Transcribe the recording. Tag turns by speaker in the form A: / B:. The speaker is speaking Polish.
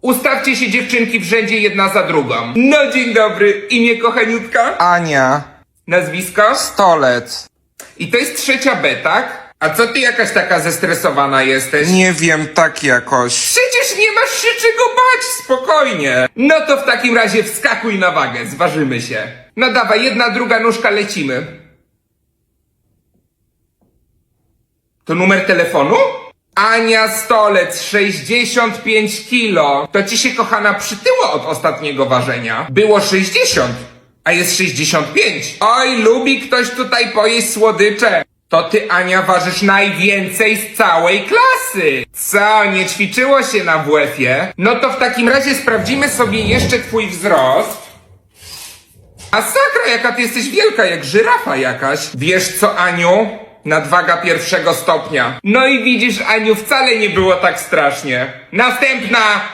A: Ustawcie się dziewczynki w rzędzie jedna za drugą. No dzień dobry, imię kochaniutka?
B: Ania,
A: Nazwisko?
B: stolec.
A: I to jest trzecia B, tak? A co ty jakaś taka zestresowana jesteś?
B: Nie wiem, tak jakoś.
A: Przecież nie masz się czego bać, spokojnie. No to w takim razie wskakuj na wagę, zważymy się. No dawaj, jedna, druga nóżka, lecimy. To numer telefonu? Ania Stolec, 65 kilo. To ci się, kochana, przytyło od ostatniego ważenia. Było 60, a jest 65. Oj, lubi ktoś tutaj pojeść słodycze. To ty, Ania, ważysz najwięcej z całej klasy. Co, nie ćwiczyło się na WF-ie? No to w takim razie sprawdzimy sobie jeszcze twój wzrost. A sakra, jaka ty jesteś wielka, jak żyrafa jakaś. Wiesz co, Aniu? Nadwaga pierwszego stopnia. No i widzisz, Aniu, wcale nie było tak strasznie. Następna!